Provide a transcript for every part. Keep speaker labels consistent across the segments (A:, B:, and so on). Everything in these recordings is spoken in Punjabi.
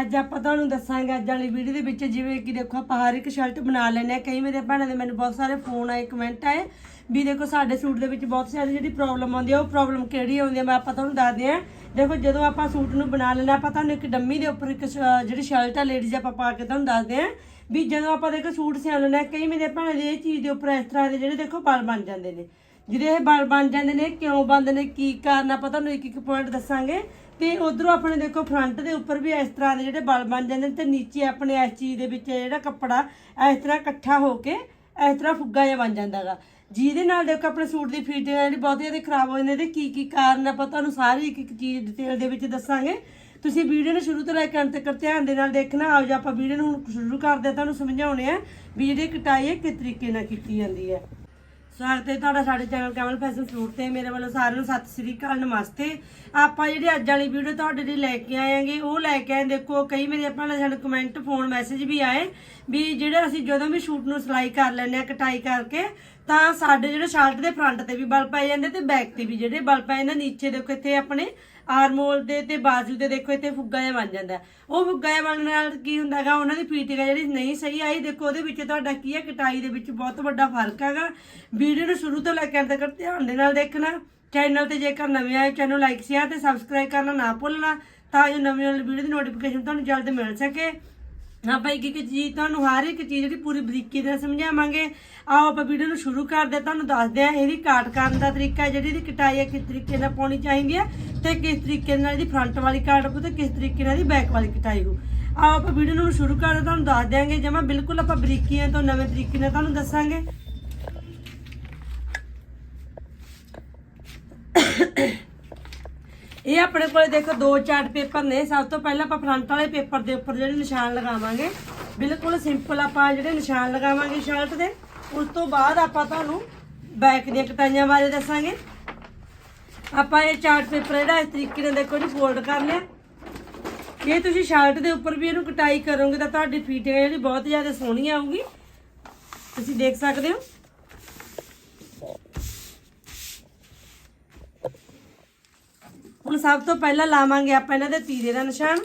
A: ਅੱਜ ਆਪਾਂ ਤੁਹਾਨੂੰ ਦੱਸਾਂਗੇ, ਅੱਜ ਵਾਲੀ ਵੀਡੀਓ ਦੇ ਵਿੱਚ ਜਿਵੇਂ ਕਿ ਦੇਖੋ, ਆਪਾਂ ਹਰ ਇੱਕ ਸ਼ਰਟ ਬਣਾ ਲੈਂਦੇ ਆ ਕਈ ਮੇਰੇ ਭੈਣਾਂ ਦੇ ਮੈਨੂੰ ਬਹੁਤ ਸਾਰੇ ਫੋਨ ਆਏ ਕਮੈਂਟ ਆਏ ਵੀ ਦੇਖੋ ਸਾਡੇ ਸੂਟ ਦੇ ਵਿੱਚ ਬਹੁਤ ਸਾਰੀ ਜਿਹੜੀ ਪ੍ਰੋਬਲਮ ਆਉਂਦੀ ਆ, ਉਹ ਪ੍ਰੋਬਲਮ ਕਿਹੜੀ ਆਉਂਦੀ ਆ ਮੈਂ ਆਪਾਂ ਤੁਹਾਨੂੰ ਦੱਸਦੇ ਆ ਦੇਖੋ, ਜਦੋਂ ਆਪਾਂ ਸੂਟ ਨੂੰ ਬਣਾ ਲੈਣਾ ਆਪਾਂ ਤੁਹਾਨੂੰ ਇੱਕ ਡੰਮੀ ਦੇ ਉੱਪਰ ਇੱਕ ਸ਼- ਜਿਹੜੀ ਸ਼ਰਟ ਆ ਲੇਡੀਜ਼ ਆਪਾਂ ਪਾ ਕੇ ਤੁਹਾਨੂੰ ਦੱਸਦੇ ਆ ਵੀ ਜਦੋਂ ਆਪਾਂ ਦੇਖੋ ਸੂਟ ਸਿਉਂ ਲੈਣਾ ਕਈ ਮੇਰੇ ਭੈਣਾਂ ਦੇ ਇਹ ਚੀਜ਼ ਦੇ ਉੱਪਰ ਇਸ ਤਰ੍ਹਾਂ ਦੇ ਜਿਹੜੇ ਦੇਖੋ ਬਲ ਬਣ ਜਾਂਦੇ ਨੇ। ਜਿਹੜੇ ਇਹ ਬਲ ਬਣ ਜਾਂਦੇ ਨੇ, ਕਿਉਂ ਬਣਦੇ ਨੇ, ਕੀ ਕਾਰਨ ਆਪਾਂ ਤੁਹਾਨੂੰ ਇੱਕ ਇੱਕ ਪੁਆਇੰਟ ਦੱਸਾਂਗੇ। ਤੇ ਉਧਰੋਂ ਆਪਣੇ ਦੇਖੋ ਫਰੰਟ ਦੇ ਉੱਪਰ ਵੀ ਇਸ ਤਰ੍ਹਾਂ ਦੇ ਜਿਹੜੇ ਬਲ ਬਣ ਜਾਂਦੇ ਨੇ ਤੇ ਨੀਚੇ ਆਪਣੇ ਇਸ ਚੀਜ਼ ਦੇ ਵਿੱਚ ਜਿਹੜਾ ਕੱਪੜਾ, ਇਸ ਤਰ੍ਹਾਂ ਇਕੱਠਾ ਹੋ ਕੇ ਇਸ ਤਰ੍ਹਾਂ ਫੁੱਗਾ ਜਿਹਾ ਬਣ ਜਾਂਦਾਗਾ ਜਿਹਦੇ ਨਾਲ ਦੇਖੋ, ਆਪਣੇ ਸੂਟ ਦੀ ਫਿਟਿੰਗ ਜਿਹੜੀ ਬਹੁਤ ਜ਼ਿਆਦਾ ਖਰਾਬ ਹੋ ਜਾਂਦੀ ਤੇ ਕੀ ਕੀ ਕਾਰਨ ਆਪਾਂ ਤੁਹਾਨੂੰ ਸਾਰੀ ਇੱਕ ਇੱਕ ਚੀਜ਼ ਡਿਟੇਲ ਦੇ ਵਿੱਚ ਦੱਸਾਂਗੇ। ਤੁਸੀਂ ਵੀਡੀਓ ਨੂੰ ਸ਼ੁਰੂ ਤੋਂ ਲੈ ਕੇ ਅੰਤ ਤੱਕ ਧਿਆਨ ਦੇ ਨਾਲ ਦੇਖਣਾ। ਆਓ ਜੇ, ਆਪਾਂ ਵੀਡੀਓ ਨੂੰ ਹੁਣ ਸ਼ੁਰੂ ਕਰਦੇ ਹਾਂ, ਤੁਹਾਨੂੰ ਸਮਝਾਉਣੇ ਆ ਵੀ ਜਿਹੜੀ ਕਟਾਈ ਹੈ, ਕਿਸ ਤਰੀਕੇ ਨਾਲ ਕੀਤੀ ਜਾਂਦੀ ਹੈ। ਸਵਾਗਤ ਹੈ ਤੁਹਾਡਾ ਸਾਡੇ ਚੈਨਲ ਕਮਲ ਫੈਸ਼ਨ ਸੂਟ ਤੇ ਮੇਰੇ ਵੱਲੋਂ ਸਾਰਿਆਂ ਨੂੰ ਸਤਿ ਸ੍ਰੀ ਅਕਾਲ, ਨਮਸਤੇ। ਆਪਾਂ ਜਿਹੜੀ ਅੱਜ ਵਾਲੀ ਵੀਡੀਓ ਤੁਹਾਡੇ ਲਈ ਲੈ ਕੇ ਆਏਾਂਗੇ ਉਹ ਲੈ ਕੇ ਆਏ ਦੇਖੋ, ਕਈ ਮੇਰੇ ਭੈਣਾਂ ਸਾਨੂੰ ਕਮੈਂਟ ਫੋਨ ਮੈਸੇਜ ਵੀ ਆਏ ਵੀ ਜਿਹੜਾ ਅਸੀਂ ਜਦੋਂ ਵੀ ਸੂਟ ਨੂੰ ਸਿਲਾਈ ਕਰ ਲੈਂਦੇ ਆ ਕਟਾਈ ਕਰਕੇ ਤਾਂ ਸਾਡੇ ਜਿਹੜੇ ਸ਼ਰਟ ਦੇ ਫਰੰਟ ਤੇ ਵੀ ਬਲ ਪੈ ਜਾਂਦੇ ਤੇ ਬੈਕ ਤੇ ਵੀ ਜਿਹੜੇ ਬਲ ਪੈ ਜਾਂਦੇ, ਨੀਚੇ ਦੇਖੋ ਇੱਥੇ ਆਪਣੇ ਆਰਮੋਲ ਦੇ ਤੇ ਬਾਜੂ ਦੇ ਦੇਖੋ ਇੱਥੇ ਫੁੱਗਾ ਜਿਹਾ ਬਣ ਜਾਂਦਾ। ਉਹ ਫੁੱਗਾ ਜਿਹਾ ਬਣਨ ਨਾਲ ਕੀ ਹੁੰਦਾਗਾ ਉਹਨਾਂ ਦੀ ਫਿਟਿੰਗ ਜਿਹੜੀ ਨਹੀਂ ਸਹੀ ਆਈ, ਦੇਖੋ ਉਹਦੇ ਵਿੱਚ ਤੁਹਾਡਾ ਕੀ ਹੈ, ਕਟਾਈ ਦੇ ਵਿੱਚ ਬਹੁਤ ਵੱਡਾ ਫ਼ਰਕ ਹੈਗਾ। ਵੀਡੀਓ ਨੂੰ ਸ਼ੁਰੂ ਤੋਂ ਲੈ ਕੇ ਅੰਤ ਤੱਕ ਧਿਆਨ ਦੇ ਨਾਲ ਦੇਖਣਾ। ਚੈਨਲ ਤੇ ਜੇਕਰ ਨਵੇਂ ਆਏ ਚੈਨਲ ਲਾਈਕ ਸ਼ੇਅਰ ਤੇ ਸਬਸਕ੍ਰਾਈਬ ਕਰਨਾ ਨਾ ਭੁੱਲਣਾ, ਤਾਂ ਜੋ ਨਵੀਂ ਨਵੀਂ ਵੀਡੀਓ ਦੀ ਨੋਟੀਫਿਕੇਸ਼ਨ ਤੁਹਾਨੂੰ ਜਲਦ ਮਿਲ ਸਕੇ। ਆਪਾਂ ਇੱਕ ਇੱਕ ਚੀਜ਼ ਤੁਹਾਨੂੰ ਹਰ ਇੱਕ ਚੀਜ਼ ਜਿਹੜੀ ਪੂਰੀ ਬਰੀਕੀ ਨਾਲ ਸਮਝਾਵਾਂਗੇ। ਆਓ ਆਪਾਂ ਵੀਡੀਓ ਨੂੰ ਸ਼ੁਰੂ ਕਰਦੇ ਹਾਂ। ਤੁਹਾਨੂੰ ਦੱਸਦੇ ਹਾਂ ਇਹਦੀ ਕਾਟ ਕਰਨ ਦਾ ਤਰੀਕਾ ਜਿਹੜੀ ਇਹਦੀ ਕਟਾਈ ਹੈ, ਕਿਸ ਤਰੀਕੇ ਨਾਲ ਪਾਉਣੀ ਚਾਹੀਦੀ ਹੈ ਤੇ ਕਿਸ ਤਰੀਕੇ ਨਾਲ ਇਹਦੀ ਫਰੰਟ ਵਾਲੀ ਕਾਟ ਹੋ ਤੇ ਕਿਸ ਤਰੀਕੇ ਨਾਲ ਇਹਦੀ ਬੈਕ ਵਾਲੀ ਕਟਾਈ ਹੋ ਆਓ ਆਪਾਂ ਵੀਡੀਓ ਨੂੰ ਸ਼ੁਰੂ ਕਰਦੇ ਤੁਹਾਨੂੰ ਦੱਸ ਦਿਆਂਗੇ। ਜਮਾ ਬਿਲਕੁਲ ਆਪਾਂ ਬਰੀਕੀਆਂ ਤੋਂ ਨਵੇਂ ਤਰੀਕੇ ਨਾਲ ਤੁਹਾਨੂੰ ਦੱਸਾਂਗੇ। ਇਹ ਆਪਣੇ ਕੋਲੇ ਦੇਖੋ ਦੋ ਚਾਰਟ ਪੇਪਰ ਨੇ। ਸਭ ਤੋਂ ਪਹਿਲਾਂ ਆਪਾਂ ਫਰੰਟ ਵਾਲੇ ਪੇਪਰ ਦੇ ਉੱਪਰ ਜਿਹੜੇ ਨਿਸ਼ਾਨ ਲਗਾਵਾਂਗੇ। ਬਿਲਕੁਲ ਸਿੰਪਲ ਆਪਾਂ ਜਿਹੜੇ ਨਿਸ਼ਾਨ ਲਗਾਵਾਂਗੇ ਸ਼ਰਟ ਦੇ। ਉਸ ਤੋਂ ਬਾਅਦ ਆਪਾਂ ਤੁਹਾਨੂੰ ਬੈਕ ਦੀਆਂ ਕਟਾਈਆਂ ਬਾਰੇ ਦੱਸਾਂਗੇ। ਆਪਾਂ ਇਹ ਚਾਰਟ ਪੇਪਰ ਜਿਹੜਾ ਇਸ ਤਰੀਕੇ ਨਾਲ ਦੇਖੋ ਜੀ ਫੋਲਡ ਕਰ ਲਿਆ। ਇਹ ਤੁਸੀਂ ਸ਼ਰਟ ਦੇ ਉੱਪਰ ਵੀ ਇਹਨੂੰ ਕਟਾਈ ਕਰੋਗੇ ਤਾਂ ਤੁਹਾਡੀ ਫੀਟਿੰਗ ਜਿਹੜੀ ਬਹੁਤ ਜ਼ਿਆਦਾ ਸੋਹਣੀ ਆਊਗੀ। ਤੁਸੀਂ ਦੇਖ ਸਕਦੇ ਹੋ। ਹੁਣ ਸਭ ਤੋਂ ਪਹਿਲਾਂ ਲਾਵਾਂਗੇ ਆਪਾਂ ਇਹਨਾਂ ਦੇ ਤੀਰੇ ਦਾ ਨਿਸ਼ਾਨ।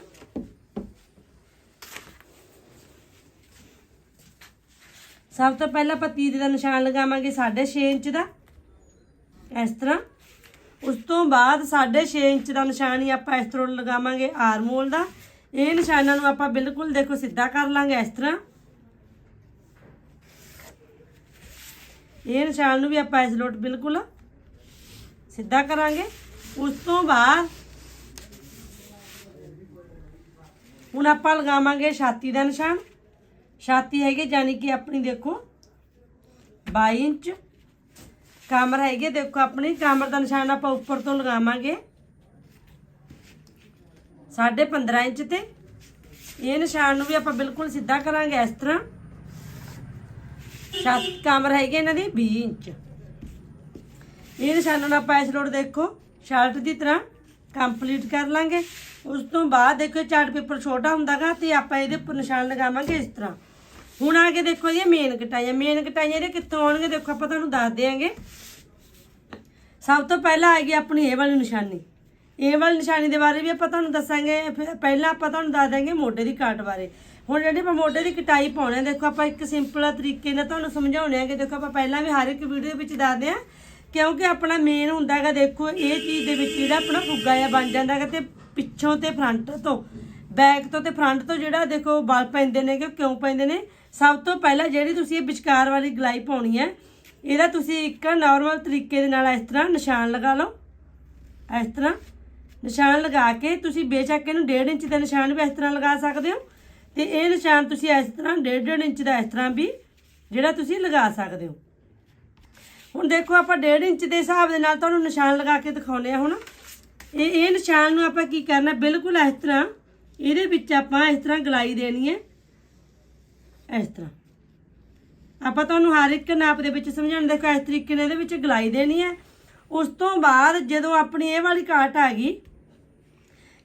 A: ਸਭ ਤੋਂ ਪਹਿਲਾਂ ਆਪਾਂ ਤੀਰੇ ਦਾ ਨਿਸ਼ਾਨ ਲਗਾਵਾਂਗੇ 6.5 ਇੰਚ ਦਾ। ਇਸ ਤਰ੍ਹਾਂ। ਉਸ ਤੋਂ ਬਾਅਦ 6.5 ਇੰਚ ਦਾ ਨਿਸ਼ਾਨ ਹੀ ਆਪਾਂ ਇਸ ਤਰ੍ਹਾਂ ਲਗਾਵਾਂਗੇ ਆਰਮੋਲ ਦਾ। ਇਹ ਨਿਸ਼ਾਨਾਂ ਨੂੰ ਆਪਾਂ ਬਿਲਕੁਲ ਦੇਖੋ ਸਿੱਧਾ ਕਰ ਲਾਂਗੇ ਇਸ ਤਰ੍ਹਾਂ। ਇਹ ਨਿਸ਼ਾਨ ਨੂੰ ਵੀ ਆਪਾਂ ਇਸ ਲੋਟ ਬਿਲਕੁਲ ਸਿੱਧਾ ਕਰਾਂਗੇ। ਉਸ ਤੋਂ ਬਾਅਦ ਹੁਣ ਆਪਾਂ ਲਗਾਵਾਂਗੇ ਛਾਤੀ ਦਾ ਨਿਸ਼ਾਨ। ਛਾਤੀ ਹੈਗੇ ਯਾਨੀ ਕਿ ਆਪਣੀ ਦੇਖੋ 22 ਇੰਚ। ਕਮਰ ਹੈਗੇ ਦੇਖੋ ਆਪਣੀ, ਕਮਰ ਦਾ ਨਿਸ਼ਾਨ ਆਪਾਂ ਉੱਪਰ ਤੋਂ ਲਗਾਵਾਂਗੇ। 15.5 ਇੰਚ ਤੇ। ਇਹ ਨਿਸ਼ਾਨ ਨੂੰ ਵੀ ਆਪਾਂ ਬਿਲਕੁਲ ਸਿੱਧਾ ਕਰਾਂਗੇ ਇਸ ਤਰ੍ਹਾਂ। ਛਾਤੀ ਕਮਰ ਹੈਗੇ ਇਹਨਾਂ ਦੀ 20 ਇੰਚ। ਇਹ ਨਿਸ਼ਾਨਾਂ ਨੂੰ ਆਪਾਂ ਇਸ ਲੋੜ ਦੇਖੋ। ਸ਼ਰਟ ਦੀ ਤਰ੍ਹਾਂ ਕੰਪਲੀਟ ਕਰ ਲਾਂਗੇ। ਉਸ ਤੋਂ ਬਾਅਦ ਦੇਖੋ ਚਾਰਟ ਪੇਪਰ ਛੋਟਾ ਹੁੰਦਾਗਾ ਤੇ ਆਪਾਂ ਇਹਦੇ ਉੱਪਰ ਨਿਸ਼ਾਨ ਲਗਾਵਾਂਗੇ ਇਸ ਤਰ੍ਹਾਂ। ਹੁਣ ਆ ਕੇ ਦੇਖੋ ਇਹ ਮੇਨ ਕਟਾਈਆਂ। ਮੇਨ ਕਟਾਈਆਂ ਇਹਦੇ ਕਿੱਥੋਂ ਆਉਣਗੇ ਦੇਖੋ ਆਪਾਂ ਤੁਹਾਨੂੰ ਦੱਸ ਦਿਆਂਗੇ। ਸਭ ਤੋਂ ਪਹਿਲਾਂ ਆ ਗਈ ਆਪਣੀ ਇਹ ਵਾਲੀ ਨਿਸ਼ਾਨੀ। ਇਹ ਵਾਲੀ ਨਿਸ਼ਾਨੀ ਦੇ ਬਾਰੇ ਵੀ ਆਪਾਂ ਤੁਹਾਨੂੰ ਦੱਸਾਂਗੇ। ਫਿਰ ਪਹਿਲਾਂ ਆਪਾਂ ਤੁਹਾਨੂੰ ਦੱਸ ਦਾਂਗੇ ਮੋਢੇ ਦੀ ਕਾਟ ਬਾਰੇ। ਹੁਣ ਜਿਹੜੀ ਆਪਾਂ ਮੋਢੇ ਦੀ ਕਟਾਈ ਪਾਉਣੇ ਆ, ਦੇਖੋ ਆਪਾਂ ਇੱਕ ਸਿੰਪਲ ਤਰੀਕੇ ਨਾਲ ਤੁਹਾਨੂੰ ਸਮਝਾਉਣੇ ਆ ਕਿ ਦੇਖੋ ਆਪਾਂ ਪਹਿਲਾਂ ਵੀ ਹਰ ਇੱਕ ਵੀਡੀਓ ਵਿੱਚ ਦੱਸਦੇ ਆ ਕਿਉਂਕਿ ਆਪਣਾ ਮੇਨ ਹੁੰਦਾ ਹੈਗਾ, ਦੇਖੋ, ਇਹ ਚੀਜ਼ ਦੇ ਵਿੱਚ ਜਿਹੜਾ ਆਪਣਾ ਫੁੱਗਾ ਜਿਹਾ ਬਣ ਜਾਂਦਾ ਹੈਗਾ ਤੇ ਪਿੱਛੋਂ ਤੇ ਫਰੰਟ ਤੋਂ ਬੈਕ ਤੋਂ ਤੇ ਫਰੰਟ ਤੋਂ ਜਿਹੜਾ, ਦੇਖੋ ਬਲ ਪੈਂਦੇ ਨੇ ਕਿ ਕਿਉਂ ਪੈਂਦੇ ਨੇ? ਸਭ ਤੋਂ ਪਹਿਲਾਂ ਜਿਹੜੀ ਤੁਸੀਂ ਇਹ ਵਿਚਕਾਰ ਵਾਲੀ ਗਲਾਈ ਪਾਉਣੀ ਹੈ, ਇਹਦਾ ਤੁਸੀਂ ਇੱਕ ਨਾਰਮਲ ਤਰੀਕੇ ਦੇ ਨਾਲ ਇਸ ਤਰ੍ਹਾਂ ਨਿਸ਼ਾਨ ਲਗਾ ਲਓ। ਇਸ ਤਰ੍ਹਾਂ ਨਿਸ਼ਾਨ ਲਗਾ ਕੇ ਤੁਸੀਂ ਬੇਸ਼ੱਕ ਇਹਨੂੰ 1.5 ਇੰਚ ਦਾ ਨਿਸ਼ਾਨ ਵੀ ਇਸ ਤਰ੍ਹਾਂ ਲਗਾ ਸਕਦੇ ਹੋ ਤੇ ਇਹ ਨਿਸ਼ਾਨ ਤੁਸੀਂ ਇਸ ਤਰ੍ਹਾਂ 1.5 ਇੰਚ ਦਾ ਇਸ ਤਰ੍ਹਾਂ ਵੀ ਜਿਹੜਾ ਤੁਸੀਂ ਲਗਾ ਸਕਦੇ ਹੋ। ਹੁਣ ਦੇਖੋ ਆਪਾਂ 1.5 ਇੰਚ ਦੇ ਹਿਸਾਬ ਦੇ ਨਾਲ ਤੁਹਾਨੂੰ ਨਿਸ਼ਾਨ ਲਗਾ ਕੇ ਦਿਖਾਉਨੇ ਆ ਹੁਣ। ਇਹ ਇਹ ਨਿਸ਼ਾਨ ਨੂੰ ਆਪਾਂ ਕੀ ਕਰਨਾ, ਬਿਲਕੁਲ ਇਸ ਤਰ੍ਹਾਂ, ਇਹਦੇ ਵਿੱਚ ਆਪਾਂ ਇਸ ਤਰ੍ਹਾਂ ਗਲਾਈ ਦੇਣੀ ਹੈ। ਇਸ ਤਰ੍ਹਾਂ। ਆਪਾਂ ਤੁਹਾਨੂੰ ਹਰ ਇੱਕ ਨਾਪ ਦੇ ਵਿੱਚ ਸਮਝਾਉਣ ਦੇਖੋ ਇਸ ਤਰੀਕੇ ਨਾਲ ਇਹਦੇ ਵਿੱਚ ਗਲਾਈ ਦੇਣੀ ਹੈ। ਉਸ ਤੋਂ ਬਾਅਦ ਜਦੋਂ ਆਪਣੀ ਇਹ ਵਾਲੀ ਕਾਟ ਆ ਗਈ,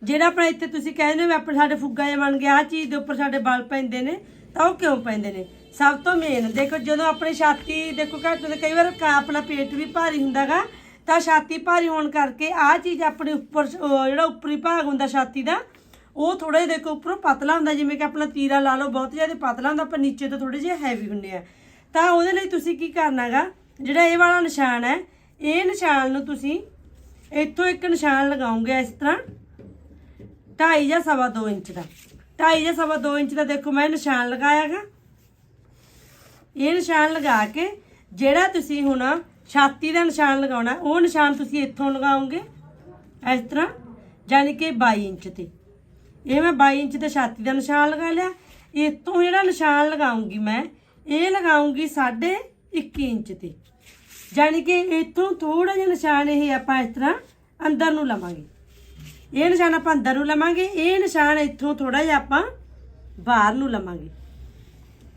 A: ਜਿਹੜਾ ਆਪਣਾ ਇੱਥੇ ਤੁਸੀਂ ਕਹਿੰਦੇ ਹੋ ਵੀ ਆਪਣੇ ਸਾਡੇ ਫੁੱਗਾ ਜਿਹਾ ਬਣ ਗਿਆ ਆ ਚੀਜ਼ ਦੇ ਉੱਪਰ ਸਾਡੇ ਬਲ ਪੈਂਦੇ ਨੇ, ਤਾਂ ਉਹ ਕਿਉਂ ਪੈਂਦੇ ਨੇ? ਸਭ ਤੋਂ ਮੇਨ ਦੇਖੋ ਜਦੋਂ ਆਪਣੀ ਛਾਤੀ, ਦੇਖੋ ਘੱਟ ਤੇ ਕਈ ਵਾਰ ਕਾ- ਆਪਣਾ ਪੇਟ ਵੀ ਭਾਰੀ ਹੁੰਦਾਗਾ, ਤਾਂ ਛਾਤੀ ਭਾਰੀ ਹੋਣ ਕਰਕੇ ਆਹ ਚੀਜ਼ ਆਪਣੇ ਉੱਪਰ ਉਹ ਜਿਹੜਾ ਉੱਪਰੀ ਭਾਗ ਹੁੰਦਾ ਛਾਤੀ ਦਾ, ਉਹ ਥੋੜਾ ਜਿਹਾ ਦੇਖੋ ਉੱਪਰੋਂ ਪਤਲਾ ਹੁੰਦਾ, ਜਿਵੇਂ ਕਿ ਆਪਣਾ ਤੀਰਾ ਲਾ ਲਓ, ਬਹੁਤ ਜ਼ਿਆਦਾ ਪਤਲਾ ਹੁੰਦਾ ਪਰ ਨੀਚੇ ਤੋਂ ਥੋੜੇ ਜਿਹੇ ਹੈਵੀ ਹੁੰਦੇ ਆ। ਤਾਂ ਉਹਦੇ ਲਈ ਤੁਸੀਂ ਕੀ ਕਰਨਾਗਾ, ਜਿਹੜਾ ਇਹ ਵਾਲਾ ਨਿਸ਼ਾਨ ਹੈ, ਇਹ ਨਿਸ਼ਾਨ ਨੂੰ ਤੁਸੀਂ ਇੱਥੋਂ ਇੱਕ ਨਿਸ਼ਾਨ ਲਗਾਉਂਗੇ ਇਸ ਤਰ੍ਹਾਂ, ਢਾਈ ਜਾਂ ਸਵਾ 2 ਇੰਚ ਦਾ। ਢਾਈ ਜਾਂ ਸਵਾ 2 ਇੰਚ ਦਾ ਦੇਖੋ ਮੈਂ ਨਿਸ਼ਾਨ ਲਗਾਇਆਗਾ। ਇਹ ਨਿਸ਼ਾਨ ਲਗਾ ਕੇ ਜਿਹੜਾ ਤੁਸੀਂ ਹੁਣ ਛਾਤੀ ਦਾ ਨਿਸ਼ਾਨ ਲਗਾਉਣਾ, ਉਹ ਨਿਸ਼ਾਨ ਤੁਸੀਂ ਇੱਥੋਂ ਲਗਾਓਗੇ, ਇਸ ਤਰ੍ਹਾਂ, ਯਾਨੀ ਕਿ 22 ਇੰਚ ਤੇ। ਇਹ ਮੈਂ 22 ਇੰਚ ਤੇ ਛਾਤੀ ਦਾ ਨਿਸ਼ਾਨ ਲਗਾ ਲਿਆ। ਇੱਥੋਂ ਜਿਹੜਾ ਨਿਸ਼ਾਨ ਲਗਾਉਂਗੀ ਮੈਂ, ਇਹ ਲਗਾਉਂਗੀ 1.5 ਇੰਚ ਤੇ। ਯਾਨੀ ਕਿ ਇੱਥੋਂ ਥੋੜਾ ਜਿਹਾ ਨਿਸ਼ਾਨ ਇਹ ਆਪਾਂ ਇਸ ਤਰ੍ਹਾਂ ਅੰਦਰ ਨੂੰ ਲਵਾਂਗੇ। ਇਹ ਨਿਸ਼ਾਨ ਆਪਾਂ ਅੰਦਰ ਨੂੰ ਲਵਾਂਗੇ, ਇਹ ਨਿਸ਼ਾਨ ਇੱਥੋਂ ਥੋੜਾ ਜਿਹਾ ਆਪਾਂ ਬਾਹਰ ਨੂੰ ਲਵਾਂਗੇ।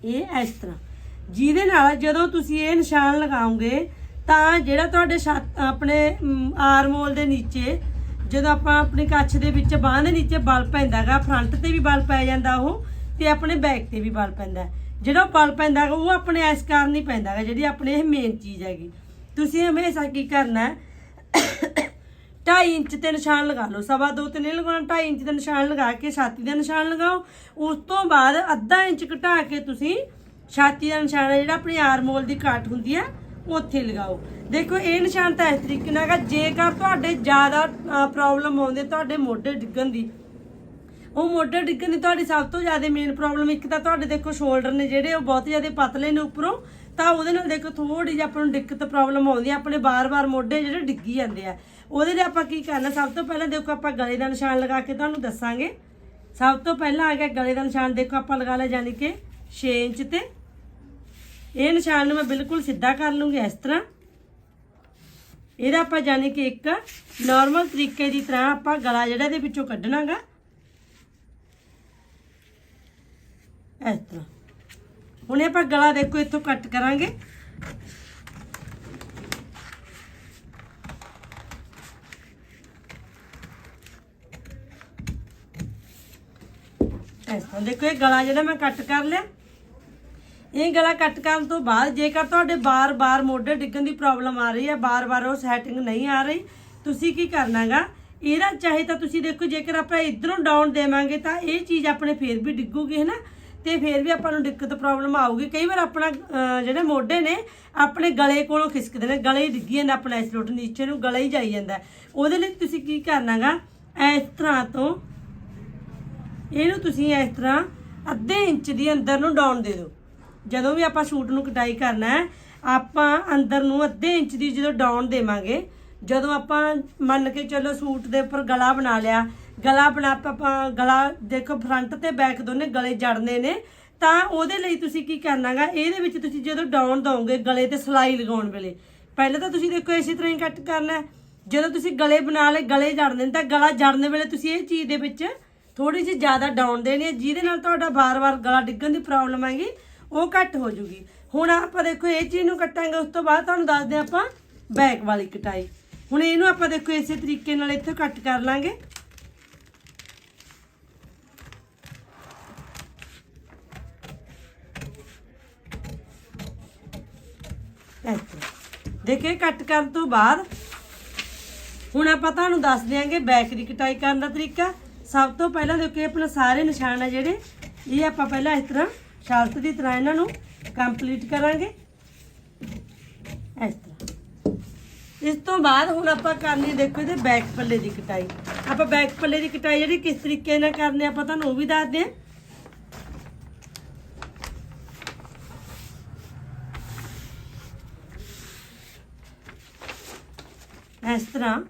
A: ਇਹ ਇਸ ਤਰ੍ਹਾਂ। ਜਿਹਦੇ ਨਾਲ ਜਦੋਂ ਤੁਸੀਂ ਇਹ ਨਿਸ਼ਾਨ ਲਗਾਓਗੇ ਤਾਂ ਜਿਹੜਾ ਤੁਹਾਡੇ ਛੱਤ- ਆਪਣੇ ਆਰਮੋਲ ਦੇ ਨੀਚੇ ਜਦੋਂ ਆਪਾਂ ਆਪਣੀ ਕੱਛ ਦੇ ਵਿੱਚ ਬਾਹਾਂ ਦੇ ਨੀਚੇ ਬਲ ਪੈਂਦਾਗਾ ਫਰੰਟ ਤੇ ਵੀ ਬਲ ਪੈ ਜਾਂਦਾ ਉਹ ਤੇ ਆਪਣੇ ਬੈਕ ਤੇ ਵੀ ਬਲ ਪੈਂਦਾ। ਜਿਹੜਾ ਉਹ ਬਲ ਪੈਂਦਾ ਗਾ, ਉਹ ਆਪਣੇ ਇਸ ਕਾਰਨ ਨਹੀਂ ਪੈਂਦਾਗਾ ਜਿਹੜੀ ਆਪਣੇ ਇਹ ਮੇਨ ਚੀਜ਼ ਹੈਗੀ। ਤੁਸੀਂ ਹਮੇਸ਼ਾ ਕੀ ਕਰਨਾ ਹੈ 2.5 ਇੰਚ ਤੇ ਨਿਸ਼ਾਨ ਲਗਾ ਲਓ। ਸਵਾ ਦੋ ਤੇ ਨਹੀਂ ਲਗਾਉਣਾ 2.5 ਇੰਚ ਦਾ ਨਿਸ਼ਾਨ ਲਗਾ ਕੇ ਛਾਤੀ ਦਾ ਨਿਸ਼ਾਨ ਲਗਾਓ। ਉਸ ਤੋਂ ਬਾਅਦ ਅੱਧਾ ਇੰਚ ਘਟਾ ਕੇ ਤੁਸੀਂ ਛਾਤੀ ਦਾ ਨਿਸ਼ਾਨ ਹੈ ਜਿਹੜਾ ਆਪਣੀ ਆਰਮੋਲ ਦੀ ਕਾਟ ਹੁੰਦੀ ਹੈ, ਉੱਥੇ ਲਗਾਓ। ਦੇਖੋ, ਇਹ ਨਿਸ਼ਾਨ ਤਾਂ ਇਸ ਤਰੀਕੇ ਨਾਲ ਹੈਗਾ, ਜੇਕਰ ਤੁਹਾਡੇ ਜ਼ਿਆਦਾ ਪ੍ਰੋਬਲਮ ਆਉਂਦੀ, ਤੁਹਾਡੇ ਮੋਢੇ ਡਿੱਗਣ ਦੀ। ਉਹ ਮੋਢੇ ਡਿੱਗਣ ਦੀ ਤੁਹਾਡੀ ਸਭ ਤੋਂ ਜ਼ਿਆਦਾ ਮੇਨ ਪ੍ਰੋਬਲਮ ਇੱਕ ਤਾਂ ਤੁਹਾਡੇ ਦੇਖੋ ਸ਼ੋਲਡਰ ਨੇ ਜਿਹੜੇ ਉਹ ਬਹੁਤ ਜ਼ਿਆਦਾ ਪਤਲੇ ਨੇ ਉੱਪਰੋਂ, ਤਾਂ ਉਹਦੇ ਨਾਲ ਦੇਖੋ ਥੋੜੀ ਜਿਹੀ ਆਪਾਂ ਨੂੰ ਦਿੱਕਤ ਪ੍ਰੋਬਲਮ ਆਉਂਦੀ ਹੈ। ਆਪਣੇ ਬਾਰ-ਬਾਰ ਮੋਢੇ ਜਿਹੜੇ ਡਿੱਗੀ ਜਾਂਦੇ ਆ। ਉਹਦੇ ਲਈ ਆਪਾਂ ਕੀ ਕਰਨਾ, ਸਭ ਤੋਂ ਪਹਿਲਾਂ ਦੇਖੋ, ਆਪਾਂ ਗਲੇ ਦਾ ਨਿਸ਼ਾਨ ਲਗਾ ਕੇ ਤੁਹਾਨੂੰ ਦੱਸਾਂਗੇ। ਸਭ ਤੋਂ ਪਹਿਲਾਂ ਆ ਗਿਆ ਗਲੇ ਦਾ ਨਿਸ਼ਾਨ, ਦੇਖੋ ਆਪਾਂ ਲਗਾ ਲਿਆ, ਯਾਨੀ ਕਿ 6 ਇੰਚ ਤੇ ਇਹ ਨਿਸ਼ਾਨ ਨੂੰ ਮੈਂ ਬਿਲਕੁਲ ਸਿੱਧਾ ਕਰ ਲੂੰਗੀ ਇਸ ਤਰ੍ਹਾਂ। ਇਹਦਾ ਆਪਾਂ ਜਾਣੀ ਕਿ ਇੱਕ ਨਾਰਮਲ ਤਰੀਕੇ ਦੀ ਤਰ੍ਹਾਂ ਆਪਾਂ ਗਲਾ ਜਿਹੜਾ ਇਹਦੇ ਵਿੱਚੋਂ ਕੱਢਣਾਗਾ। ਇਸ ਤਰ੍ਹਾਂ। ਹੁਣ ਆਪਾਂ ਗਲਾ ਦੇਖੋ ਇੱਥੋਂ ਕੱਟ ਕਰਾਂਗੇ। ਇਸ ਤਰ੍ਹਾਂ ਦੇਖੋ ਇਹ ਗਲਾ ਜਿਹੜਾ ਮੈਂ ਕੱਟ ਕਰ ਲਿਆ। ਇਹ ਗਲਾ ਕੱਟ ਕਰਨ ਤੋਂ ਬਾਅਦ ਜੇਕਰ ਤੁਹਾਡੇ ਬਾਰ-ਬਾਰ ਮੋਢੇ ਡਿੱਗਣ ਦੀ ਪ੍ਰੋਬਲਮ ਆ ਰਹੀ ਹੈ ਬਾਰ-ਬਾਰ ਉਹ ਸੈਟਿੰਗ ਨਹੀਂ ਆ ਰਹੀ, ਤੁਸੀਂ ਕੀ ਕਰਨਾਗਾ ਇਹਦਾ ਚਾਹੇ ਤਾਂ ਤੁਸੀਂ ਦੇਖੋ, ਜੇਕਰ ਆਪਾਂ ਇਧਰੋਂ ਡਾਊਨ ਦੇਵਾਂਗੇ ਤਾਂ ਇਹ ਚੀਜ਼ ਆਪਣੇ ਫੇਰ ਵੀ ਡਿੱਗੂਗੀ, ਹੈ ਨਾ? ਤੇ ਫੇਰ ਵੀ ਆਪਾਂ ਨੂੰ ਦਿੱਕਤ ਪ੍ਰੋਬਲਮ ਆਊਗੀ। ਕਈ ਵਾਰ ਆਪਣਾ ਜਿਹੜੇ ਮੋਢੇ ਨੇ, ਆਪਣੇ ਗਲੇ ਕੋਲੋਂ ਖਿਸਕਦੇ ਨੇ, ਗਲੇ ਹੀ ਡਿੱਗੀ ਜਾਂਦਾ ਆਪਣਾ ਇਸ ਲੋਟ ਨੀਚੇ ਨੂੰ, ਗਲੇ ਹੀ ਜਾਈ ਜਾਂਦਾ। ਉਹਦੇ ਲਈ ਤੁਸੀਂ ਕੀ ਕਰਨਾਗਾ ਇਸ ਤਰ੍ਹਾਂ ਤੋਂ ਇਹਨੂੰ ਤੁਸੀਂ ਇਸ ਤਰ੍ਹਾਂ ਅੱਧੇ ਇੰਚ ਦੀ ਅੰਦਰ ਨੂੰ ਡਾਊਨ ਦੇ ਦਿਓ। ਜਦੋਂ ਵੀ ਆਪਾਂ ਸੂਟ ਨੂੰ ਕਟਾਈ ਕਰਨਾ ਹੈ, ਆਪਾਂ ਅੰਦਰ ਨੂੰ ਅੱਧੇ ਇੰਚ ਦੀ ਜਦੋਂ ਡਾਊਨ ਦੇਵਾਂਗੇ, ਜਦੋਂ ਆਪਾਂ ਮੰਨ ਕੇ ਚੱਲੋ ਸੂਟ ਦੇ ਉੱਪਰ ਗਲਾ ਬਣਾ ਲਿਆ, ਗਲਾ ਬਣਾ ਆਪਾਂ ਗਲਾ ਦੇਖੋ ਫਰੰਟ ਤੇ ਬੈਕ ਦੋਨੇ ਗਲੇ ਜੜਨੇ ਨੇ, ਤਾਂ ਉਹਦੇ ਲਈ ਤੁਸੀਂ ਕੀ ਕਰਨਾਗਾ, ਇਹਦੇ ਵਿੱਚ ਤੁਸੀਂ ਜਦੋਂ ਡਾਊਨ ਦੋਗੇ ਗਲੇ ਤੇ ਸਲਾਈ ਲਗਾਉਣ ਵੇਲੇ, ਪਹਿਲਾਂ ਤਾਂ ਤੁਸੀਂ ਦੇਖੋ ਇਸੇ ਤਰ੍ਹਾਂ ਹੀ ਕੱਟ ਕਰਨਾ ਜਦੋਂ ਤੁਸੀਂ ਗਲੇ ਬਣਾ ਲਏ, ਗਲੇ ਜੜਨੇ ਨੇ, ਤਾਂ ਗਲਾ ਜੜਨ ਵੇਲੇ ਤੁਸੀਂ ਇਹ ਚੀਜ਼ ਦੇ ਵਿੱਚ ਥੋੜੀ ਜਿਹੀ ਜ਼ਿਆਦਾ ਡਾਊਨ ਦੇਣੀ ਹੈ, ਜਿਹਦੇ ਨਾਲ ਤੁਹਾਡਾ ਬਾਰ-ਬਾਰ ਗਲਾ ਡਿੱਗਣ ਦੀ ਪ੍ਰੋਬਲਮ ਹੈਗੀ ਉਹ ਘੱਟ ਹੋ ਜੂਗੀ। ਹੁਣ ਆਪਾਂ ਦੇਖੋ, ਇਹ ਚੀਜ਼ ਨੂੰ ਕੱਟਾਂਗੇ, ਉਸ ਤੋਂ ਬਾਅਦ ਤੁਹਾਨੂੰ ਦੱਸਦੇ ਹਾਂ ਆਪਾਂ ਬੈਕ ਵਾਲੀ ਕਟਾਈ। ਹੁਣ ਇਹਨੂੰ ਆਪਾਂ ਦੇਖੋ, ਇਸੇ ਤਰੀਕੇ ਨਾਲ ਇੱਥੇ ਕੱਟ ਕਰ ਲਾਂਗੇ। ਦੇਖੇ, ਕੱਟ ਕਰਨ ਤੋਂ ਬਾਅਦ ਹੁਣ ਆਪਾਂ ਤੁਹਾਨੂੰ ਦੱਸ ਦਿਆਂਗੇ ਬੈਕ ਦੀ ਕਟਾਈ ਕਰਨ ਦਾ ਤਰੀਕਾ। ਸਭ ਤੋਂ ਪਹਿਲਾਂ ਦੇਖੋ, ਇਹ ਆਪਣੇ ਸਾਰੇ ਨਿਸ਼ਾਨ ਆ ਜਿਹੜੇ। ਇਹ ਆਪਾਂ ਪਹਿਲਾਂ ਇਸ ਤਰ੍ਹਾਂ ਸ਼ਾਲਟ ਦੀ ਤਰ੍ਹਾਂ ਇਹਨਾਂ ਨੂੰ ਕੰਪਲੀਟ ਕਰਾਂਗੇ। ਇਸ ਤਰ੍ਹਾਂ। ਇਸ ਤੋਂ ਬਾਅਦ ਹੁਣ ਆਪਾਂ ਕਰਨੀ ਦੇਖੋ ਇਹਦੇ ਬੈਕ ਪੱਲੇ ਦੀ ਕਟਾਈ। ਆਪਾਂ ਬੈਕ ਪੱਲੇ ਦੀ ਕਟਾਈ ਜਿਹੜੀ ਕਿਸ ਤਰੀਕੇ ਨਾਲ ਕਰਨੀ ਆਪਾਂ ਤੁਹਾਨੂੰ ਉਹ ਵੀ ਦੱਸਦੇ ਹਾਂ ਇਸ ਤਰ੍ਹਾਂ।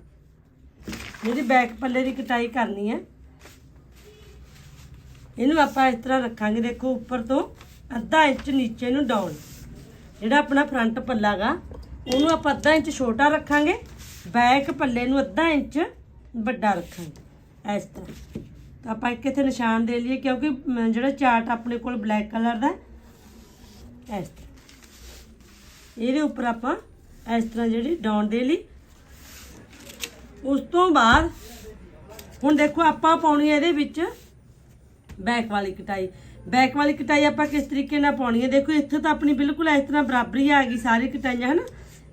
A: ਜਿਹੜੀ ਬੈਕ ਪੱਲੇ ਦੀ ਕਟਾਈ ਕਰਨੀ ਹੈ। ਇਹਨੂੰ ਆਪਾਂ ਇਸ ਤਰ੍ਹਾਂ ਰੱਖਾਂਗੇ, ਦੇਖੋ ਉੱਪਰ ਤੋਂ ਅੱਧਾ ਇੰਚ ਨੀਚੇ ਨੂੰ ਡਾਊਨ ਜਿਹੜਾ ਆਪਣਾ ਫਰੰਟ ਪੱਲਾ ਗਾ, ਉਹਨੂੰ ਆਪਾਂ ਅੱਧਾ ਇੰਚ ਛੋਟਾ ਰੱਖਾਂਗੇ ਬੈਕ ਪੱਲੇ ਨੂੰ ਅੱਧਾ ਇੰਚ ਵੱਡਾ ਰੱਖਾਂਗੇ, ਇਸ ਤਰ੍ਹਾਂ। ਤਾਂ ਆਪਾਂ ਇੱਕ ਇੱਥੇ ਨਿਸ਼ਾਨ ਦੇ ਲਈਏ, ਕਿਉਂਕਿ ਜਿਹੜਾ ਚਾਰਟ ਆਪਣੇ ਕੋਲ ਬਲੈਕ ਕਲਰ ਦਾ ਇਸ ਤਰ੍ਹਾਂ। ਇਹਦੇ ਉੱਪਰ ਆਪਾਂ ਇਸ ਤਰ੍ਹਾਂ ਜਿਹੜੀ ਡਾਊਨ ਦੇ ਲਈ। ਉਸ ਤੋਂ ਬਾਅਦ, ਹੁਣ ਦੇਖੋ ਆਪਾਂ ਪਾਉਣੀ ਹੈ ਇਹਦੇ ਵਿੱਚ ਬੈਕ ਵਾਲੀ ਕਟਾਈ। ਬੈਕ ਵਾਲੀ ਕਟਾਈ ਆਪਾਂ ਕਿਸ ਤਰੀਕੇ ਨਾਲ ਪਾਉਣੀ ਹੈ? ਦੇਖੋ, ਇੱਥੇ ਤਾਂ ਆਪਣੀ ਬਿਲਕੁਲ ਇਸ ਤਰ੍ਹਾਂ ਬਰਾਬਰੀ ਆ ਗਈ ਸਾਰੀ ਕਟਾਈਆਂ, ਹਨਾ?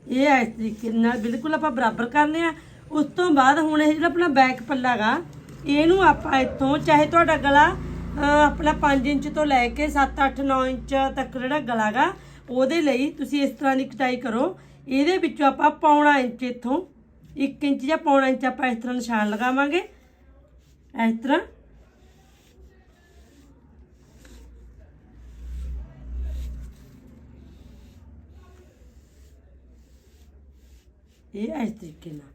A: ਇਹ ਇਸ ਤਰੀਕੇ ਨਾਲ ਬਿਲਕੁਲ ਆਪਾਂ ਬਰਾਬਰ ਕਰਨੇ ਆ। ਉਸ ਤੋਂ ਬਾਅਦ ਹੁਣ ਇਹ ਜਿਹੜਾ ਆਪਣਾ ਬੈਕ ਪੱਲਾ ਗਾ, ਇਹਨੂੰ ਆਪਾਂ ਇੱਥੋਂ, ਚਾਹੇ ਤੁਹਾਡਾ ਗਲਾ ਆਪਣਾ 5 ਇੰਚ ਤੋਂ ਲੈ ਕੇ 7 8 9 ਇੰਚ ਤੱਕ ਜਿਹੜਾ ਗਲਾ ਗਾ, ਉਹਦੇ ਲਈ ਤੁਸੀਂ ਇਸ ਤਰ੍ਹਾਂ ਦੀ ਕਟਾਈ ਕਰੋ। ਇਹਦੇ ਵਿੱਚੋਂ ਆਪਾਂ ਪੌਣਾ ਇੰਚ ਇੱਥੋਂ 1 ਇੰਚ ਜਾਂ ਪੌਣਾ ਇੰਚ ਆਪਾਂ ਇਸ ਤਰ੍ਹਾਂ ਨਿਸ਼ਾਨ ਲਗਾਵਾਂਗੇ। ਇਸ ਤਰ੍ਹਾਂ ਇਹ ਇਸ ਤਰੀਕੇ ਨਾਲ।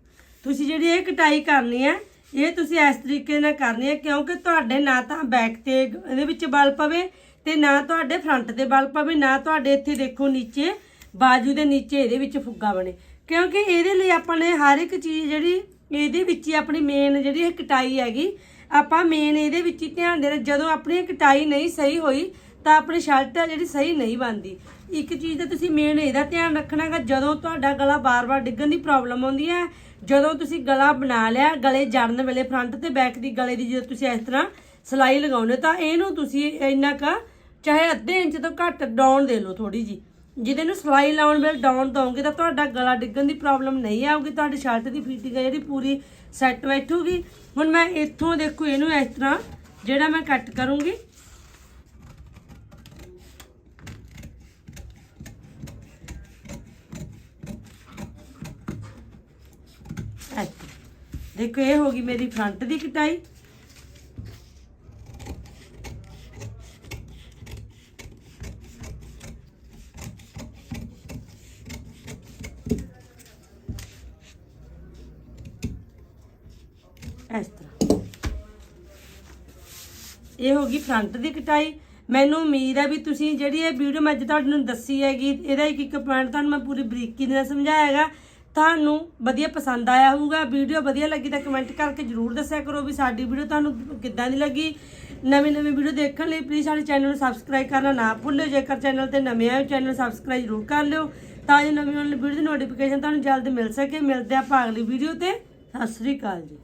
A: ਤੁਸੀਂ ਜਿਹੜੀ ਇਹ ਕਟਾਈ ਕਰਨੀ ਹੈ, ਇਹ ਤੁਸੀਂ ਇਸ ਤਰੀਕੇ ਨਾਲ ਕਰਨੀ ਹੈ ਕਿਉਂਕਿ ਤੁਹਾਡੇ ਨਾ ਤਾਂ ਬੈਕ ਤੇ ਇਹਦੇ ਵਿੱਚ ਬਲ ਪਵੇ ਤੇ ਨਾ ਤੁਹਾਡੇ ਫਰੰਟ ਤੇ ਬਲ ਪਵੇ, ਨਾ ਤੁਹਾਡੇ ਇੱਥੇ ਦੇਖੋ ਨੀਚੇ, ਬਾਜੂ ਦੇ ਨੀਚੇ ਇਹਦੇ ਵਿੱਚ ਫੁੱਗਾ ਬਣੇ। ਕਿਉਂਕਿ ਇਹਦੇ ਲਈ ਆਪਾਂ ਨੇ ਹਰ ਇੱਕ ਚੀਜ਼ ਜਿਹੜੀ, ਇਹਦੇ ਵਿੱਚ ਹੀ ਆਪਣੀ ਮੇਨ ਜਿਹੜੀ ਇਹ ਕਟਾਈ ਹੈਗੀ, ਆਪਾਂ ਮੇਨ ਇਹਦੇ ਵਿੱਚ ਹੀ ਧਿਆਨ ਦੇਣਾ। ਜਦੋਂ ਆਪਣੀ ਕਟਾਈ ਨਹੀਂ ਸਹੀ ਹੋਈ ਤਾਂ ਆਪਣੀ ਸ਼ਰਟ ਆ ਜਿਹੜੀ ਸਹੀ ਨਹੀਂ ਬਣਦੀ। ਇੱਕ ਚੀਜ਼ ਦਾ ਤੁਸੀਂ ਮੇਨ ਇਹਦਾ ਧਿਆਨ ਰੱਖਣਾ ਹੈਗਾ ਜਦੋਂ ਤੁਹਾਡਾ ਗਲਾ ਬਾਰ-ਬਾਰ ਡਿੱਗਣ ਦੀ ਪ੍ਰੋਬਲਮ ਆਉਂਦੀ ਹੈ, ਜਦੋਂ ਤੁਸੀਂ ਗਲਾ ਬਣਾ ਲਿਆ, ਗਲੇ ਜੜਨ ਵੇਲੇ ਫਰੰਟ ਤੇ ਬੈਕ ਦੀ ਗਲੇ ਦੀ ਜਦੋਂ ਤੁਸੀਂ ਇਸ ਤਰ੍ਹਾਂ ਸਲਾਈ ਲਗਾਉਂਦੇ ਹੋ, ਤਾਂ ਇਹਨੂੰ ਤੁਸੀਂ ਇੰਨਾ ਕ ਚਾਹੇ ਅੱਧੇ ਇੰਚ ਤੋਂ ਘੱਟ ਡਾਊਨ ਦੇ ਲਓ ਥੋੜੀ ਜੀ ਜਿਹਦੇ ਨੂੰ ਸਲਾਈ ਲਾਉਣ ਵੇਲੇ ਡਾਊਨ ਦੋਗੇ ਤਾਂ ਤੁਹਾਡਾ ਗਲਾ ਡਿੱਗਣ ਦੀ ਪ੍ਰੋਬਲਮ ਨਹੀਂ ਆਊਗੀ, ਤੁਹਾਡੀ ਸ਼ਰਟ ਦੀ ਫਿਟਿੰਗ ਹੈ ਜਿਹੜੀ ਪੂਰੀ ਸੈੱਟ ਬੈਠੂਗੀ। ਹੁਣ ਮੈਂ ਇੱਥੋਂ ਦੇਖੋ, ਇਹਨੂੰ ਇਸ ਤਰ੍ਹਾਂ ਜਿਹੜਾ ਮੈਂ ਕੱਟ ਕਰੂੰਗੀ ਇੱਥੇ। ਇੱਕ ਇਹ ਹੋ ਗਈ ਮੇਰੀ ਫਰੰਟ ਦੀ ਕਟਾਈ। ਇਸ ਤਰ੍ਹਾਂ। ਇਹ ਹੋ ਗਈ ਫਰੰਟ ਦੀ ਕਟਾਈ। ਮੈਨੂੰ ਉਮੀਦ ਹੈ ਵੀ ਤੁਸੀਂ ਜਿਹੜੀ ਇਹ ਵੀਡੀਓ ਮੈਂ ਅੱਜ ਤੁਹਾਨੂੰ ਦੱਸੀ ਹੈਗੀ, ਇਹਦਾ ਇੱਕ ਇੱਕ ਪੁਆਇੰਟ ਤੁਹਾਨੂੰ ਮੈਂ ਪੂਰੀ ਬਰੀਕੀ ਨਾਲ ਸਮਝਾਇਆ ਹੈਗਾ ਤੁਹਾਨੂੰ ਵਧੀਆ ਪਸੰਦ ਆਇਆ ਹੋਊਗਾ। ਵੀਡੀਓ ਵਧੀਆ ਲੱਗੀ ਤਾਂ ਕਮੈਂਟ ਕਰਕੇ ਜਰੂਰ ਦੱਸਿਆ ਕਰੋ ਵੀ ਸਾਡੀ ਵੀਡੀਓ ਤੁਹਾਨੂੰ ਕਿੱਦਾਂ ਦੀ ਲੱਗੀ। ਨਵੀਂ ਨਵੀਂ ਵੀਡੀਓ ਦੇਖਣ ਲਈ ਪਲੀਜ਼ ਸਾਡੇ ਚੈਨਲ ਨੂੰ ਸਬਸਕ੍ਰਾਈਬ ਕਰਨਾ ਨਾ ਭੁੱਲਿਓ। ਜੇਕਰ ਚੈਨਲ ਤੇ ਨਵੇਂ ਆਏ ਚੈਨਲ ਸਬਸਕ੍ਰਾਈਬ ਜਰੂਰ ਕਰ ਲਿਓ। ਤਾਂ ਜੋ ਨਵੀਂ ਨਵੀਂ ਵੀਡੀਓ ਦੀ ਨੋਟੀਫਿਕੇਸ਼ਨ ਤੁਹਾਨੂੰ ਜਲਦ ਮਿਲ ਸਕੇ। ਮਿਲਦੇ ਆਪਾਂ ਅਗਲੀ ਵੀਡੀਓ ਤੇ। ਸਤਿ ਸ੍ਰੀ ਅਕਾਲ ਜੀ।